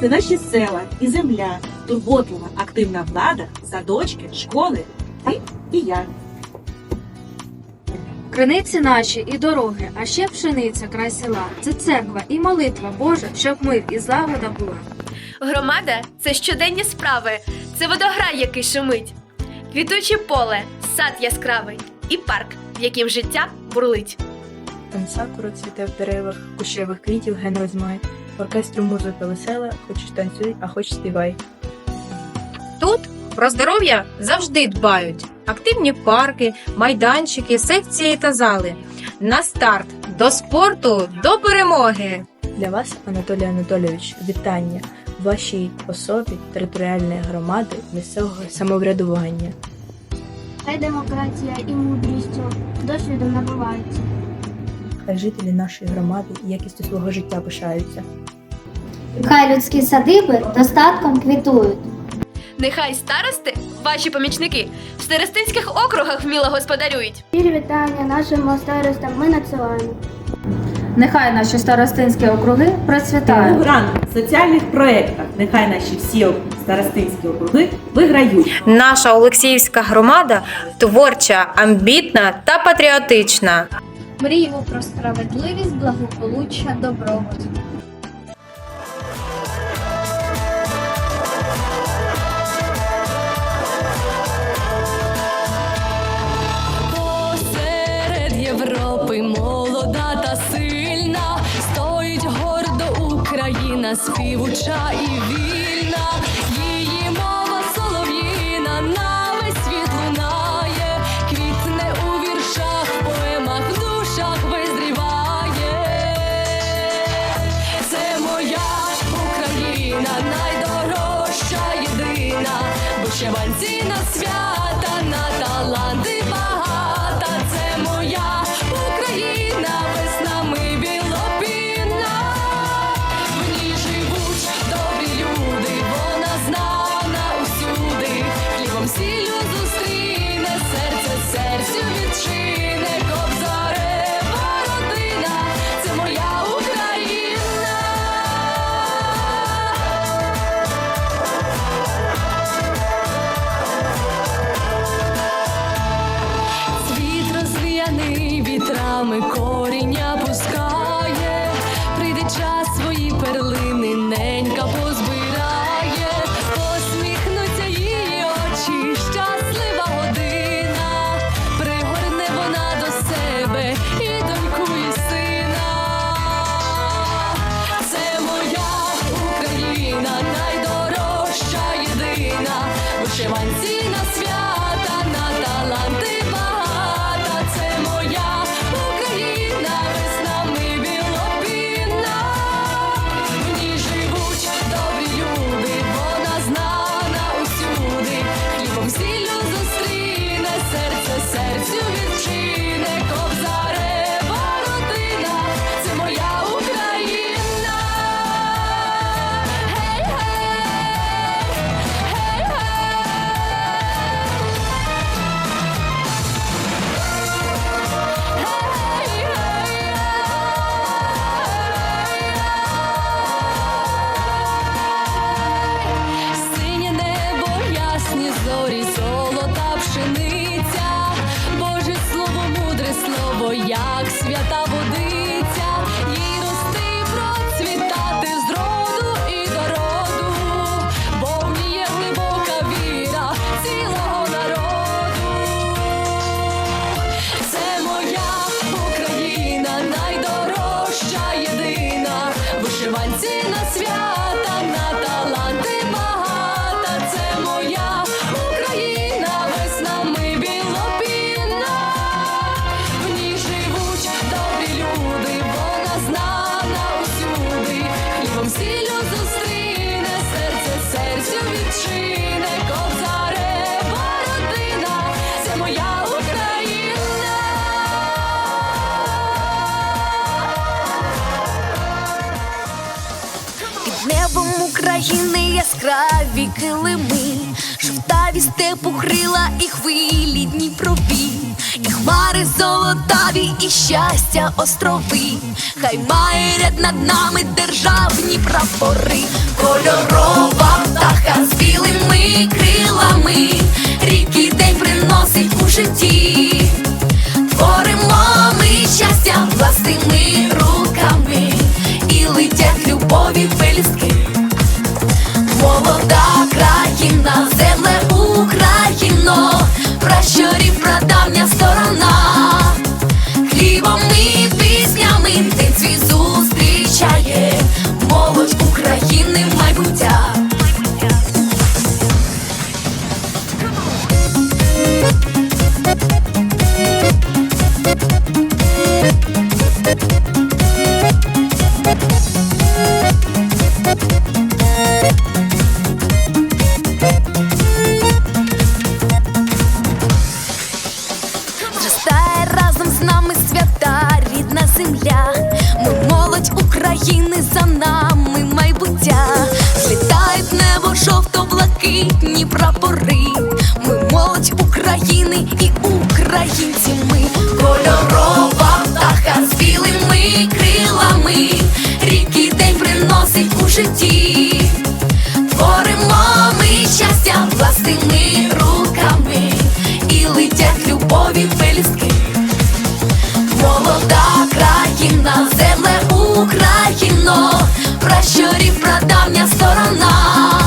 Це наші села і земля, турботлива, активна влада, садочки, школи, ти і я. Криниці наші і дороги, а ще пшениця край села. Це церква і молитва Божа, щоб мир і злагода була. Громада це щоденні справи, це водограй, який шумить, квітуче поле, сад яскравий і парк, в яким життя бурлить. Там сакура цвіте в деревах, кущевих квітів ген розмай. В оркестрі музика весела, хочеш танцюй, а хоч співай. Тут про здоров'я завжди дбають. Активні парки, майданчики, секції та зали. На старт до спорту, до перемоги! Для вас, Анатолій Анатолійович, вітання вашій особі територіальної громади місцевого самоврядування. Хай демократія і мудрістю досвідом набуваються. Хай жителі нашої громади якістю свого життя пишаються. Хай людські садиби достатком квітують. Нехай старости, ваші помічники, в старостинських округах вміло господарюють. Щирі вітання нашим старостам ми надсилаємо. Нехай наші старостинські округи процвітають. Грант в соціальних проєктах. Нехай наші всі старостинські округи виграють. Наша Олексіївська громада творча, амбітна та патріотична. Мріємо про справедливість, благополуччя, добробут. Посеред Європи молода та сильна, стоїть гордо Україна, співуча і вільна, вишиванці на свята, на таланти багата. Це моя Україна, веснами білопінна. В ній живуть добрі люди, вона знана усюди. Хлібом сіллю вітрами коріння пускає, прийде час свої перлини, ненька позбирає, посміхнуться її очі, щаслива година, пригорне вона до себе і доньку, і сина. Це моя Україна, найдорожча єдина, вишиванці so небом України яскраві килими, жовтаві степу крила і хвилі Дніпрові, хмари золотаві, і щастя острови. Хай має ряд над нами державні прапори, кольорова птаха з білими крилами, ріки день приносить у житті. Українці ми кольорова птаха з білими крилами. Ріки день приносить у житті. Творимо ми щастя власними руками і летять любові пелюстки. Молода країна, земле Україно, пращурів прадавня сторона.